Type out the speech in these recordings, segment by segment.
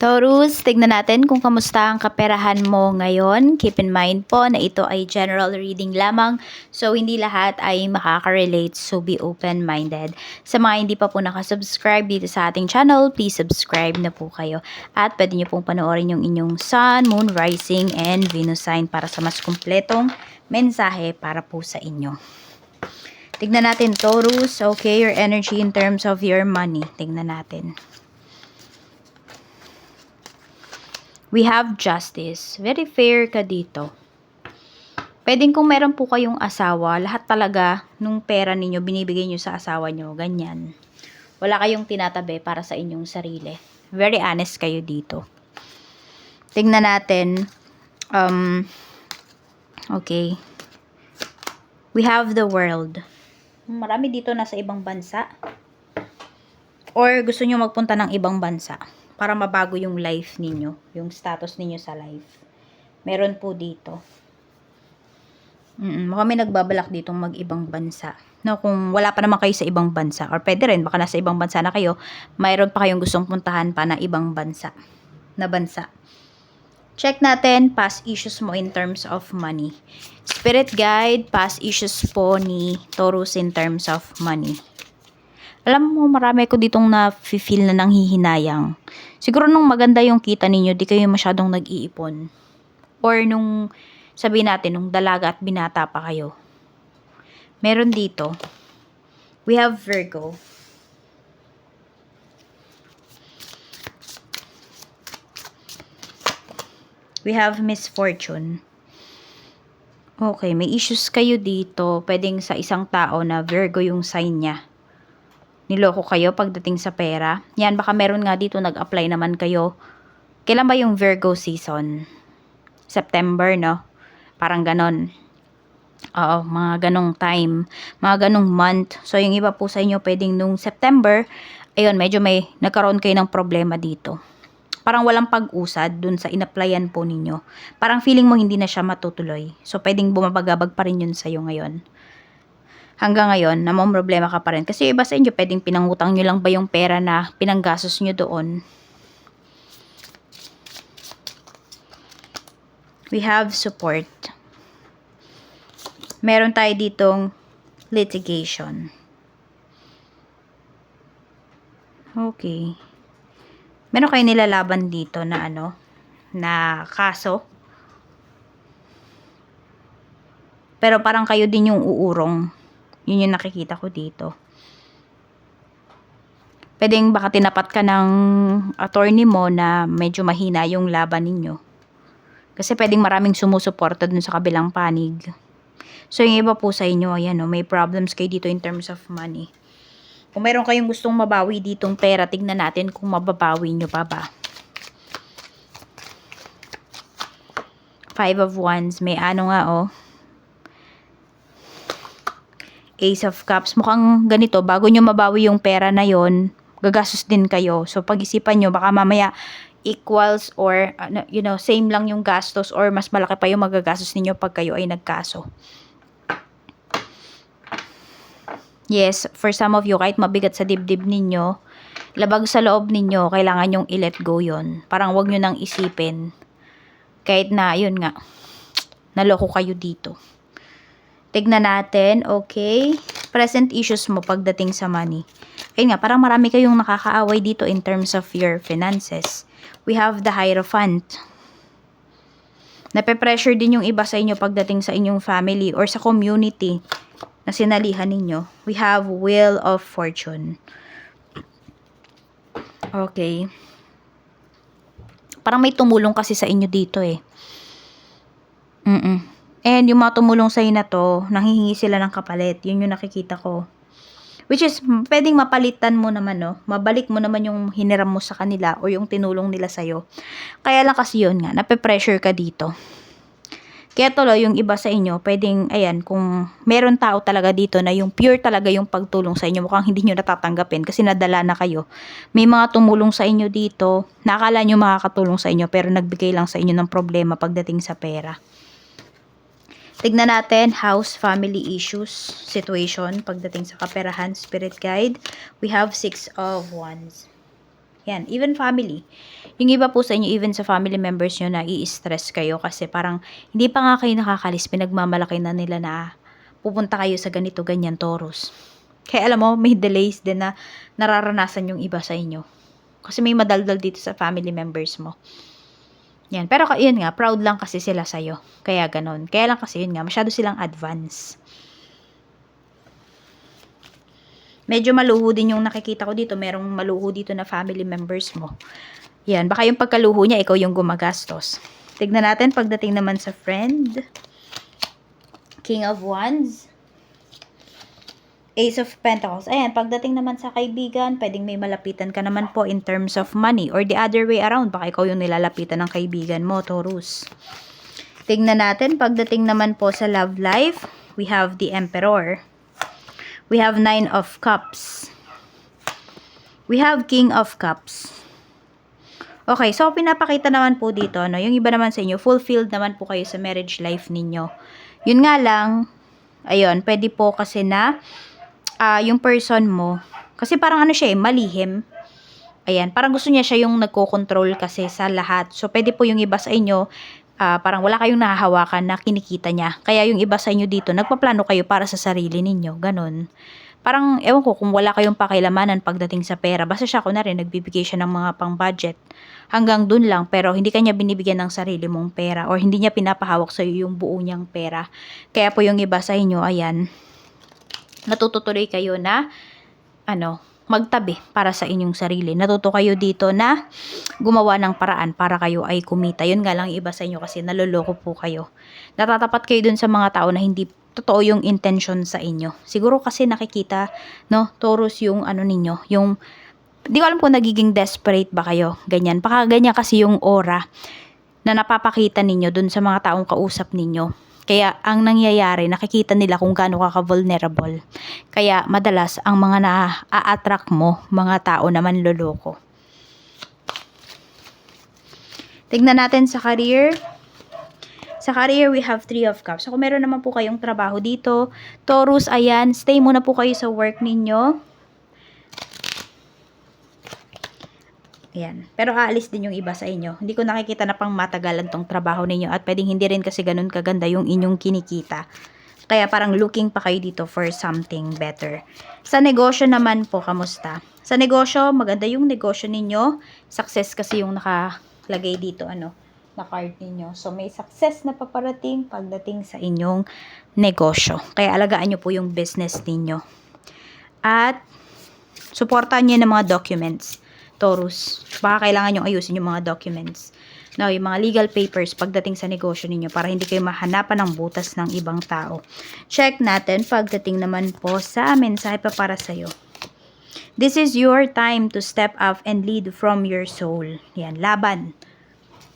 Taurus, tignan natin kung kamusta ang kaperahan mo ngayon. Keep in mind po na ito ay general reading lamang. So, hindi lahat ay makaka-relate. So, be open-minded. Sa mga hindi pa po nakasubscribe dito sa ating channel, please subscribe na po kayo. At pwede nyo pong panoorin yung inyong Sun, Moon, Rising, and Venus sign para sa mas kumpletong mensahe para po sa inyo. Tignan natin, Taurus. Okay, your energy in terms of your money. Tignan natin. We have justice. Very fair ka dito. Pwedeng kung meron po kayong asawa, lahat talaga nung pera ninyo, binibigay nyo sa asawa nyo, ganyan. Wala kayong tinatabi para sa inyong sarili. Very honest kayo dito. Tingnan natin. Um, okay. We have the world. Marami dito nasa ibang bansa. Or gusto nyo magpunta ng ibang bansa para mabago yung life ninyo, yung status ninyo sa life. Meron po dito. Mm, may nagbabalak ditong mag-ibang bansa. No, kung wala pa naman kayo sa ibang bansa, or pwede rin, baka nasa ibang bansa na kayo, mayroon pa kayong gustong puntahan pa na ibang bansa. Na bansa. Check natin past issues mo in terms of money. Spirit guide, past issues po ni Taurus in terms of money. Alam mo, marami ko ditong na-feel na nanghihinayang. Siguro nung maganda yung kita ninyo, di kayo masyadong nag-iipon. Or nung, sabi natin, nung dalaga at binata pa kayo. Meron dito. We have Virgo. We have misfortune. Okay, may issues kayo dito. Pwedeng sa isang tao na Virgo yung sign niya niloko kayo pagdating sa pera. Yan, baka meron nga dito nag-apply naman kayo. Kailan ba yung Virgo season? September, no? Parang ganon. Oo, mga ganong time. Mga ganong month. So, yung iba po sa inyo, pwedeng nung September, ayun, medyo may nagkaroon kayo ng problema dito. Parang walang pag-usad dun sa inaplayan po ninyo. Parang feeling mo hindi na siya matutuloy. So, pwedeng bumabagabag pa rin yun sa'yo ngayon hanggang ngayon, na problema ka pa rin. Kasi iba sa inyo, pwedeng pinangutang nyo lang ba yung pera na pinanggasos nyo doon. We have support. Meron tayo ditong litigation. Okay. Meron kayo nilalaban dito na ano, na kaso. Pero parang kayo din yung uurong yun yung nakikita ko dito. Pwedeng baka tinapat ka ng attorney mo na medyo mahina yung laban ninyo. Kasi pwedeng maraming sumusuporta dun sa kabilang panig. So, yung iba po sa inyo, ayan, no, may problems kayo dito in terms of money. Kung meron kayong gustong mabawi ditong pera, tignan natin kung mababawi nyo pa ba. Five of Wands, may ano nga, oh Ace of Cups. Mukhang ganito, bago nyo mabawi yung pera na yon gagastos din kayo. So, pag-isipan nyo, baka mamaya equals or, uh, you know, same lang yung gastos or mas malaki pa yung magagastos ninyo pag kayo ay nagkaso. Yes, for some of you, kahit mabigat sa dibdib ninyo, labag sa loob ninyo, kailangan yung i-let go yon Parang wag nyo nang isipin. Kahit na, yun nga, naloko kayo dito. Tignan natin, okay? Present issues mo pagdating sa money. Ayun nga, parang marami kayong nakakaaway dito in terms of your finances. We have the Hierophant. Nape-pressure din yung iba sa inyo pagdating sa inyong family or sa community na sinalihan ninyo. We have Wheel of Fortune. Okay. Parang may tumulong kasi sa inyo dito eh. Mm-mm. And yung mga tumulong sa'yo na to, nanghihingi sila ng kapalit. Yun yung nakikita ko. Which is, pwedeng mapalitan mo naman, no? Mabalik mo naman yung hiniram mo sa kanila o yung tinulong nila sa'yo. Kaya lang kasi yun nga, nape-pressure ka dito. Kaya tuloy, yung iba sa inyo, pwedeng, ayan, kung meron tao talaga dito na yung pure talaga yung pagtulong sa inyo, mukhang hindi nyo natatanggapin kasi nadala na kayo. May mga tumulong sa inyo dito, nakala nyo makakatulong sa inyo, pero nagbigay lang sa inyo ng problema pagdating sa pera. Tignan natin house family issues situation pagdating sa kaperahan spirit guide. We have six of wands. Yan, even family. Yung iba po sa inyo, even sa family members nyo na i-stress kayo kasi parang hindi pa nga kayo nakakalis, pinagmamalaki na nila na pupunta kayo sa ganito, ganyan, Taurus. Kaya alam mo, may delays din na nararanasan yung iba sa inyo. Kasi may madaldal dito sa family members mo. Yan. Pero yun nga, proud lang kasi sila sa'yo. Kaya ganon. Kaya lang kasi yun nga, masyado silang advance. Medyo maluho din yung nakikita ko dito. Merong maluho dito na family members mo. Yan. Baka yung pagkaluho niya, ikaw yung gumagastos. Tignan natin pagdating naman sa friend. King of Wands. Ace of Pentacles. Ayan, pagdating naman sa kaibigan, pwedeng may malapitan ka naman po in terms of money or the other way around. Baka ikaw yung nilalapitan ng kaibigan mo, Taurus. Tingnan natin, pagdating naman po sa love life, we have the Emperor. We have Nine of Cups. We have King of Cups. Okay, so pinapakita naman po dito, no, yung iba naman sa inyo, fulfilled naman po kayo sa marriage life ninyo. Yun nga lang, ayun, pwede po kasi na ah, yung person mo, kasi parang ano siya eh, malihim. Ayan, parang gusto niya siya yung nagko-control kasi sa lahat. So, pwede po yung iba sa inyo, ah, parang wala kayong nahahawakan na kinikita niya. Kaya yung iba sa inyo dito, nagpaplano kayo para sa sarili ninyo. Ganon. Parang, ewan ko, kung wala kayong pakialamanan pagdating sa pera, basta siya ko na rin, nagbibigay siya ng mga pang-budget. Hanggang dun lang, pero hindi kanya binibigyan ng sarili mong pera or hindi niya pinapahawak sa iyo yung buo niyang pera. Kaya po yung iba sa inyo, ayan, natututuloy kayo na ano, magtabi para sa inyong sarili. Natuto kayo dito na gumawa ng paraan para kayo ay kumita. Yun nga lang iba sa inyo kasi naloloko po kayo. Natatapat kayo dun sa mga tao na hindi totoo yung intention sa inyo. Siguro kasi nakikita, no, Taurus yung ano ninyo, yung di ko alam kung nagiging desperate ba kayo. Ganyan. Baka ganyan kasi yung aura na napapakita ninyo dun sa mga taong kausap ninyo. Kaya ang nangyayari, nakikita nila kung gaano ka ka-vulnerable. Kaya madalas ang mga na-attract mo, mga tao naman loloko. Tignan natin sa career. Sa career, we have three of cups. So, kung meron naman po kayong trabaho dito, Taurus, ayan, stay muna po kayo sa work ninyo. Ayan. Pero aalis din yung iba sa inyo. Hindi ko nakikita na pang matagalan tong trabaho ninyo at pwedeng hindi rin kasi ganun kaganda yung inyong kinikita. Kaya parang looking pa kayo dito for something better. Sa negosyo naman po, kamusta? Sa negosyo, maganda yung negosyo ninyo. Success kasi yung nakalagay dito, ano, na card ninyo. So, may success na paparating pagdating sa inyong negosyo. Kaya alagaan nyo po yung business ninyo. At, supportan nyo ng mga documents. Taurus. Baka kailangan nyo ayusin yung mga documents. No, yung mga legal papers pagdating sa negosyo ninyo para hindi kayo mahanapan ng butas ng ibang tao. Check natin pagdating naman po sa mensahe pa para sa'yo. This is your time to step up and lead from your soul. Yan, laban.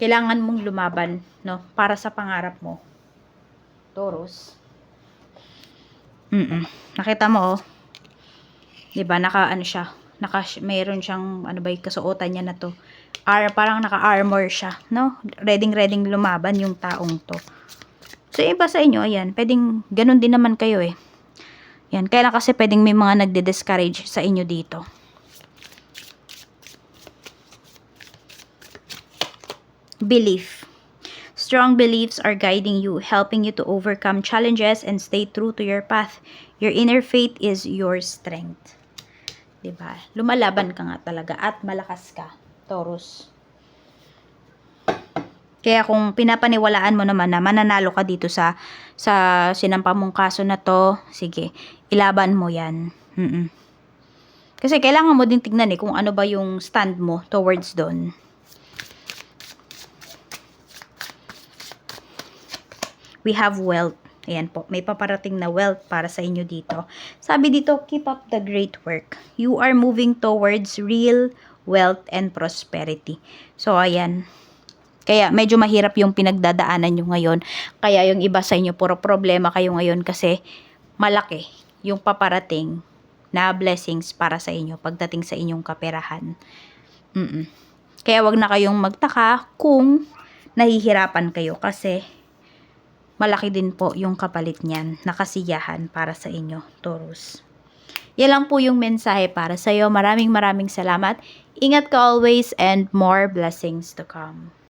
Kailangan mong lumaban, no, para sa pangarap mo. Taurus. Mm Nakita mo, oh. 'Di ba naka ano siya, naka mayroon siyang ano ba kasuotan niya na to. Ar parang naka-armor siya, no? Ready lumaban yung taong to. So iba sa inyo, ayan, pwedeng ganun din naman kayo eh. Yan, kaya lang kasi pwedeng may mga nagde-discourage sa inyo dito. Belief. Strong beliefs are guiding you, helping you to overcome challenges and stay true to your path. Your inner faith is your strength. 'Di ba? Lumalaban ka nga talaga at malakas ka, Taurus. Kaya kung pinapaniwalaan mo naman na mananalo ka dito sa sa sinampa mong kaso na to, sige, ilaban mo 'yan. Mm Kasi kailangan mo din tignan eh kung ano ba yung stand mo towards doon. We have wealth. Ayan po, may paparating na wealth para sa inyo dito. Sabi dito, keep up the great work. You are moving towards real wealth and prosperity. So, ayan. Kaya medyo mahirap yung pinagdadaanan nyo ngayon. Kaya yung iba sa inyo, puro problema kayo ngayon kasi malaki yung paparating na blessings para sa inyo pagdating sa inyong kaperahan. Mm-mm. Kaya wag na kayong magtaka kung nahihirapan kayo kasi malaki din po yung kapalit niyan na kasiyahan para sa inyo, Taurus. Yan lang po yung mensahe para sa'yo. Maraming maraming salamat. Ingat ka always and more blessings to come.